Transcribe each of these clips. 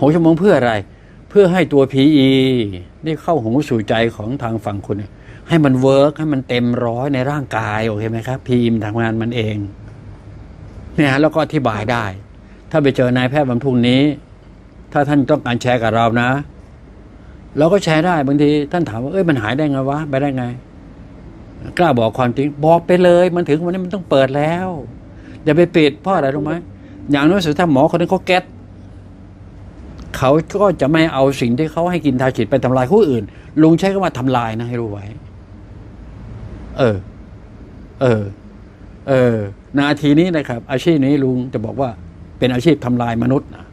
หกชั่วโมงเพื่ออะไร เพื่อให้ตัว PE นี่เข้าหูสู่ใจของทางฝั่งคุณให้มันเวิร์กให้มันเต็มร้อยในร่างกายโอเคไหมครับ PE มันทำงานมันเอง เนี่ยฮะแล้วก็อธิบายได้ ถ้าไปเจอนายแพทย์วันพรุ่งนี้ ถ้าท่านต้องการแชร์กับเรานะเราก็แชร์ได้บางทีท่านถามว่าเอ้ยมันหายได้ไงวะไปได้ไง กล้าบอกความจริงบอกไปเลย มันถึงวันนี้มันต้องเปิดแล้วอย่าไปปิดเพราะอะไรรู้ไหมอย่างน้อยสุดถ้าหมอคนนั้นเขาแก๊ส เขาก็จะไม่เอาสิ่งที่เขาให้กินทาฉีดไปทำลายผู้อื่น ลุงใช้คำว่าทำลายนะให้รู้ไว้ เออ เออ เออ นาทีนี้นะครับ อาชีพนี้ลุงจะบอกว่า เป็นอาชีพทำลายมนุษย์นะ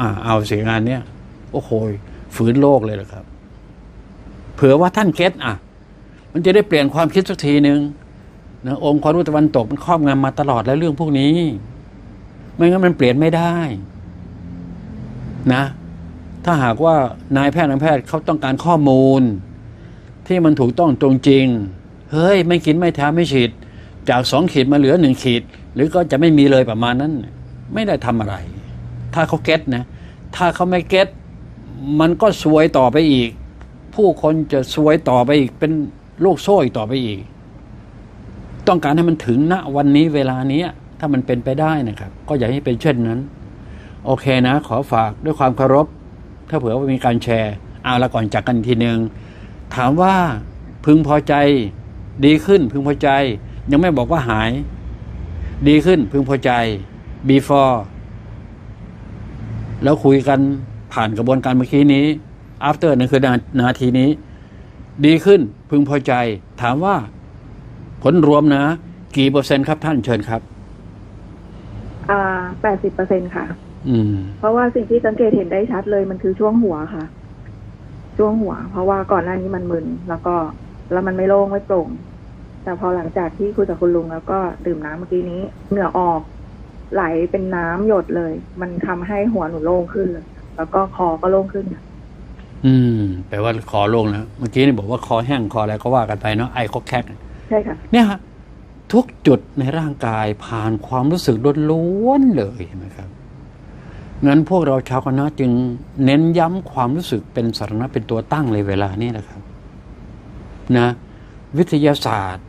อ่า เอาเสียงานเนี้ยโอ้โหฝืนโลกเลยเหรอครับ เผื่อว่าท่านเก็ตอะ มันจะได้เปลี่ยนความคิดสักทีหนึ่งนะองค์ความรู้ตะวันตกมันครอบงำมาตลอดแล้วเรื่องพวกนี้ ไม่งั้นมันเปลี่ยนไม่ได้ นะ ถ้าหากว่านายแพทย์นายแพทย์เขาต้องการข้อมูล ที่มันถูกต้องตรงจริง เฮ้ย ไม่กินไม่ทาไม่ฉีด จากสองขีดมาเหลือหนึ่งขีด หรือก็จะไม่มีเลยประมาณนั้น ไม่ได้ทำอะไร ถ้าเขาเก็ตนะ ถ้าเขาไม่เก็ตมันก็ซวยต่อไปอีก ผู้คนจะซวยต่อไปอีกเป็นโลกโซ่อีกต่อไปอีก ต้องการให้มันถึงณวันนี้เวลานี้ถ้ามันเป็นไปได้นะครับ ก็อยากให้เป็นเช่นนั้น โอเคนะ ขอฝากด้วยความเคารพ ถ้าเผื่อว่ามีการแชร์ เอาละก่อนจากกันทีหนึ่งถามว่าพึงพอใจ ดีขึ้นพึงพอใจ ยังไม่บอกว่าหาย ดีขึ้นพึงพอใจ before แล้วคุยกันผ่านกระบวนการเมื่อกี้นี้ after นั่นคือนานาทีนี้ ดีขึ้นพึงพอใจ ถามว่า ผลรวมนะ กี่เปอร์เซ็นต์ครับท่านเชิญครับ อ่าแปดสิบเปอร์เซ็นค่ะ เพราะว่าสิ่งที่สังเกตเห็นได้ชัดเลยมันคือช่วงหัวค่ะ ช่วงหัว เพราะว่าก่อนหน้านี้มันมึนแล้วก็แล้วมันไม่โล่งไม่โปร่ง แต่พอหลังจากที่คุยกับคุณลุงแล้วก็ดื่มน้ำเมื่อกี้นี้เหงื่อออก ไหลเป็นน้ำหยดเลย มันทำให้หัวหนูโล่งขึ้นเลยแล้วก็คอก็โล่งขึ้นค่ะอืมแปลว่าคอโล่งแล้วเมื่อกี้นี่บอกว่าคอแห้งคออะไรก็ว่ากันไปเนาะไอคอกแคกใช่ค่ะ เนี่ยฮะทุกจุดในร่างกายผ่านความรู้สึกล้วนๆเลยเห็นไหมครับ งั้นพวกเราชาวคณะจึงเน้นย้ำความรู้สึกเป็นสาระเป็นตัวตั้งเลยเวลานี้นะครับนะวิทยาศาสตร์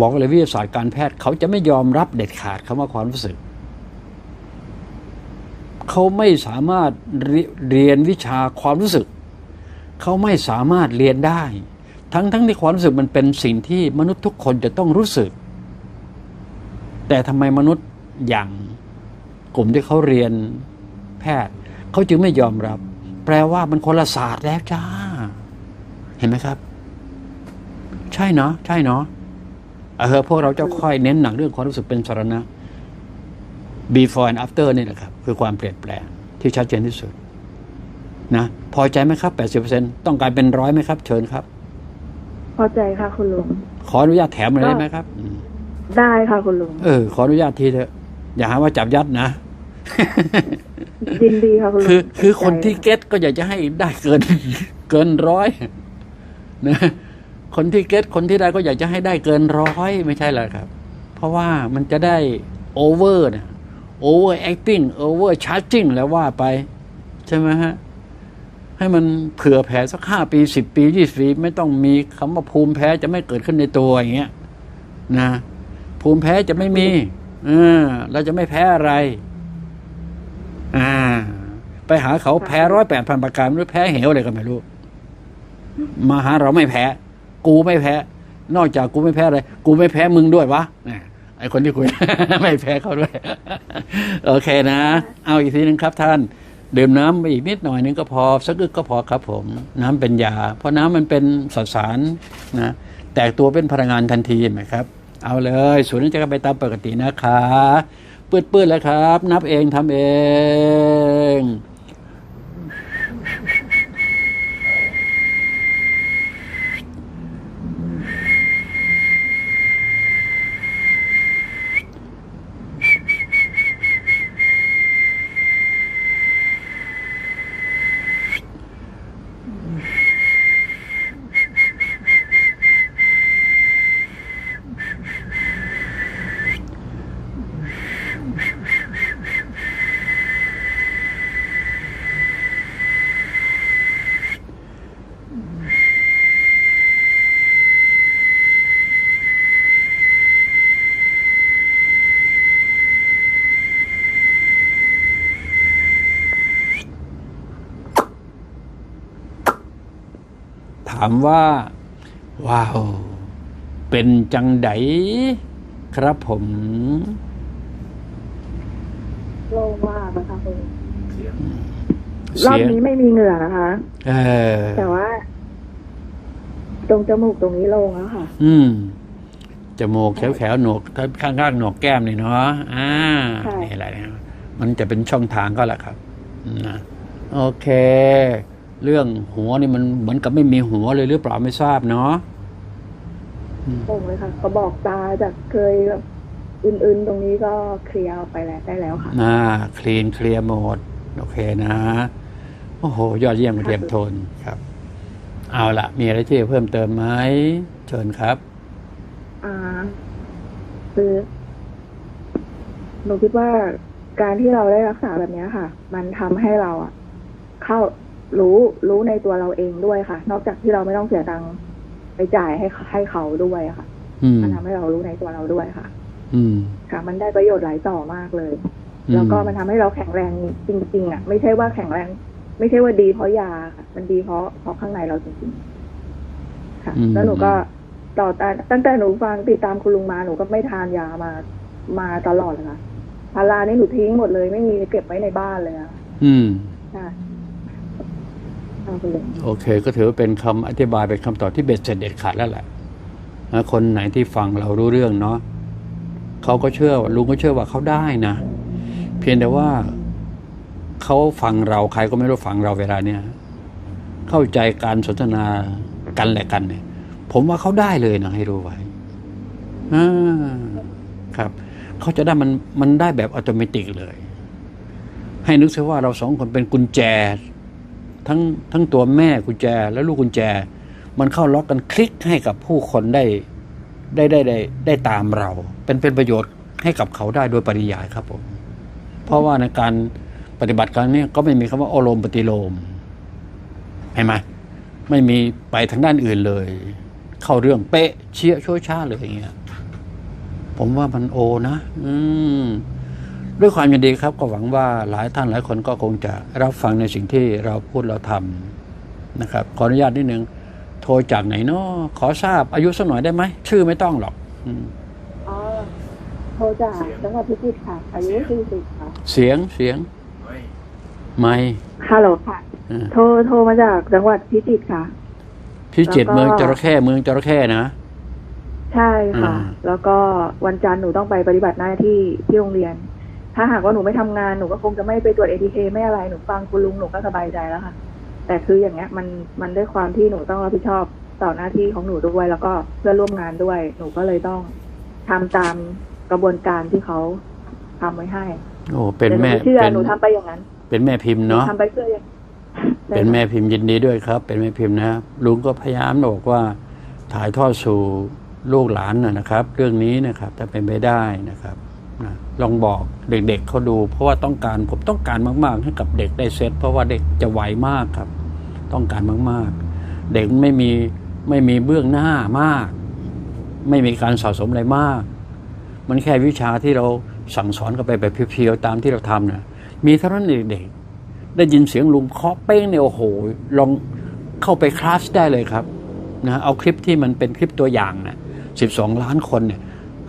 บอกเลยวิทยาศาสตร์การแพทย์ เขาจะไม่ยอมรับเด็ดขาดคำว่าความรู้สึก เขาไม่สามารถเรียนวิชาความรู้สึก เขาไม่สามารถเรียนได้ ทั้งทั้งที่ความรู้สึกมันเป็นสิ่งที่มนุษย์ทุกคนจะต้องรู้สึก แต่ทำไมมนุษย์อย่าง กลุ่มที่เขาเรียนแพทย์ เขาจึงไม่ยอมรับ แปลว่ามันคนละศาสตร์แล้วจ้า เห็นไหมครับ ใช่เนาะใช่เนาะเออพวกเราจะค่อยเน้นหนักเรื่องความรู้สึกเป็นสาระ before and after นี่แหละครับ คือความเปลี่ยนแปลงที่ชัดเจนที่สุด นะพอใจไหมครับ 80%ต้องการเป็นร้อยไหมครับ เชิญครับ พอใจค่ะคุณลุงขออนุญาตแถมเลยได้ไหมครับอืมได้ค่ะคุณลุงเออขออนุญาตทีเถอะ อย่าหาว่าจับยัดนะยินดีค่ะคุณลุงคือคือคนใจที่เก็ตก็อยากจะให้ได้เกิน เกินร้อยนะคนที่เก็ตคนที่ได้ก็อยากจะให้ได้เกินร้อยไม่ใช่เหรอครับ เพราะว่ามันจะได้โอเวอร์นะโอเวอร์แอคติ้งโอเวอร์ชาร์จิ่งแล้วว่าไป ใช่ไหมฮะ ให้มันเผื่อแผ่สักห้าปีสิบปียี่สิบปี ไม่ต้องมีคำว่าภูมิแพ้จะไม่เกิดขึ้นในตัวอย่างเงี้ยนะภูมิแพ้จะไม่มี เออเราจะไม่แพ้อะไร อ่า ไปหาเขาแพ้ร้อยแปดพันประการไม่รู้แพ้เหวอะไรก็ไม่รู้ มาหาเราไม่แพ้ กูไม่แพ้ นอกจากกูไม่แพ้อะไร กูไม่แพ้มึงด้วยวะไอคนที่คุย ไม่แพ้เขาด้วย โอเคนะ เอาอีกทีหนึ่งครับท่านดื่มน้ำไปอีกนิดหน่อยนึงก็พอสักอึกก็พอครับผม น้ำเป็นยา เพราะน้ำมันเป็นสสารนะแตกตัวเป็นพลังงานทันทีเห็นไหมครับ เอาเลยศูนย์นี้จะไปตามปกตินะคะปื้ดๆแล้วครับ นับเองทำเองามว่า ว้าว เป็นจังไดครับผมโล่งมากนะคะคุณเสียงรอบนี้ไม่มีเหงื่อนะคะเออแต่ว่า ตรงจมูกตรงนี้โล่งแล้วค่ะ อืมจมูกแขวๆหนวกข้างๆหนวกแก้มนี่เนาะอ่าใช่นี่อะไรนะมันจะเป็นช่องทางก็แหละครับนะโอเค เรื่องหัวนี่มันเหมือนกับไม่มีหัวเลยหรือเปล่าไม่ทราบเนาะโล่งเลยค่ะก็บอกตาจากเคยแบบอื่นๆตรงนี้ก็เคลียร์ออกไปแล้วได้แล้วค่ะน่าคลีนเคลียร์หมดโอเคนะโอ้โห ยอดเยี่ยมเทียมโทนครับ เอาละมีอะไรที่จะเพิ่มเติมไหมเชิญครับ อ่าคือหนูคิดว่าการที่เราได้รักษาแบบเนี้ยค่ะ มันทำให้เราอะเข้า รู้รู้ในตัวเราเองด้วยค่ะ นอกจากที่เราไม่ต้องเสียตังค์ไปจ่ายให้ให้เขาด้วยอะค่ะอืมมันทำให้เรารู้ในตัวเราด้วยค่ะ อืมค่ะ มันได้ประโยชน์หลายต่อมากเลยอืแล้วก็มันทำให้เราแข็งแรงจริง ๆ อะ ไม่ใช่ว่าแข็งแรง ไม่ใช่ว่าดีเพราะยาค่ะ มันดีเพราะเพราะข้างในเราจริงๆค่ะอืมแล้วหนูก็ต่อตาตั้งแต่หนูฟังติดตามคุณลุงมาหนูก็ไม่ทานยามามาตลอดเลยค่ะพารานี่หนูทิ้งหมดเลย ไม่มีเก็บไว้ในบ้านเลยอะอืมค่ะ เอาคุณลุงโอเค ก็ถือว่าเป็นคำอธิบายเป็นคำตอบที่เบ็ดเสร็จเด็ดขาดแล้วแหละนะคนไหนที่ฟังเรารู้เรื่องเนาะเขาก็เชื่อลุงก็เชื่อว่าเขาได้นะ เพียงแต่ว่าเขาฟังเราใครก็ไม่รู้ฟังเราเวลาเนี้ยเข้าใจการสนทนากันและกันเนี่ย ผมว่าเขาได้เลยนะให้รู้ไว้ครับเขาจะได้มันมันได้แบบอัตโนมัติเลย ให้นึกซะว่าเราสองคนเป็นกุญแจ ทั้งทั้งตัวแม่กุญแจและลูกกุญแจ มันเข้าล็อกกันคลิกให้กับผู้คนได้ได้ได้ได้ได้ตามเรา เป็นเป็นประโยชน์ให้กับเขาได้โดยปริยายครับผม เพราะว่าในการปฏิบัติการนี้ก็ไม่มีคำว่าโอโลมปฏิโลมเห็นไหมไม่มีไปทางด้านอื่นเลย เข้าเรื่องเป๊ะเชี่ยช่วยชาเลยอย่างเงี้ยผมว่ามันโอนะ อืม ด้วยความยินดีครับก็หวังว่าหลายท่านหลายคนก็คงจะรับฟังในสิ่งที่เราพูดเราทำนะครับ ขออนุญาตนิดนึงโทรจากไหนเนาะขอทราบอายุสักหน่อยได้ไหมชื่อไม่ต้องหรอกอืมอ๋อโทรจากจังหวัดพิจิตรค่ะ อายุสี่สิบค่ะ เสียงเสียงเฮ้ยไม่ฮัลโหลค่ะเออโทรโทรมาจากจังหวัดพิจิตรค่ะ พิจิตรแล้วก็เมืองจระเข้เมืองจระเข้นะใช่ค่ะอ่าแล้วก็วันจันทร์หนูต้องไปปฏิบัติหน้าที่ที่โรงเรียน ถ้าหากว่าหนูไม่ทำงานหนูก็คงจะไม่ไปตรวจเอทีเคไม่อะไรหนูฟังคุณลุงหนูก็สบายใจแล้วค่ะ แต่คืออย่างเงี้ยมันมันด้วยความที่หนูต้องรับผิดชอบต่อหน้าที่ของหนูด้วยแล้วก็เพื่อนร่วมงานด้วย หนูก็เลยต้องทำตามกระบวนการที่เขาทำไว้ให้ โอ้เป็นแต่หนูแม่ไม่เชื่อเป็นหนูทำไปอย่างนั้น เป็นแม่พิมพ์หนูเนาะทำไปเพื่ออย่างเป็นแม่พิมพ์ยินดีด้วยครับ เป็นแม่พิมพ์นะลุงก็พยายามบอกว่าถ่ายทอดสู่ลูกหลานนะนะครับ เรื่องนี้นะครับถ้าเป็นไปได้นะครับ นะลองบอกเด็กๆเขาดู เพราะว่าต้องการผมต้องการมาก ๆ ให้กับเด็กได้เซตเพราะว่าเด็กจะไวมากครับ ต้องการมาก ๆ เด็กไม่มีไม่มีเบื้องหน้ามาก ไม่มีการสะสมอะไรมาก มันแค่วิชาที่เราสั่งสอนกันไปแบบเพียวๆตามที่เราทำนะมีเท่านั้นเด็กๆได้ยินเสียงลุงเคาะเป้งเนี่ยโอ้โหลองเข้าไปคลาสได้เลยครับนะเอาคลิปที่มันเป็นคลิปตัวอย่างนะสิบสองล้านคนเนี่ย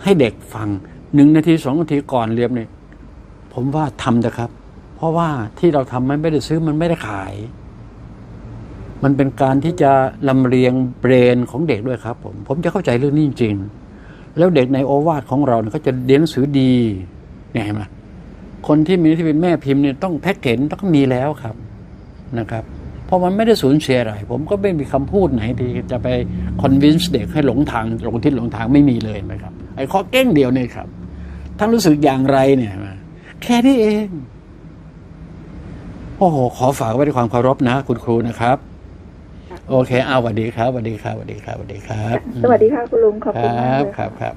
ให้เด็กฟัง หนึ่งนาทีสองนาทีก่อนเรียนเนี่ยผมว่าทำนะครับ เพราะว่าที่เราทำมันไม่ได้ซื้อมันไม่ได้ขาย มันเป็นการที่จะลำเลียงเบรนของเด็กด้วยครับ ผมผมจะเข้าใจเรื่องนี้จริงๆแล้วเด็กในโอวาทของเราเนี่ยก็จะเรียนหนังสือดีเนี่ยเห็นไหมคนที่มีที่เป็นแม่พิมพ์เนี่ยต้องแพ็กเกจต้องมีแล้วครับนะครับ เพราะมันไม่ได้สูญเสียอะไรผมก็ไม่มีคำพูดไหนที่จะไปคอนวินส์เด็กให้หลงทางหลงทิศหลงทางไม่มีเลยนะครับไอ้ข้อเก้งเดียวเนี่ยครับ ท่านรู้สึกอย่างไรเนี่ยแค่นี้เอง โอ้โห ขอฝากไว้ด้วยความเคารพนะ คุณครูนะครับ โอเคเอาสวัสดีครับสวัสดีครับสวัสดีครับสวัสดีครับ สวัสดีค่ะคุณลุงขอบคคุณรัมากบเลยครับครับ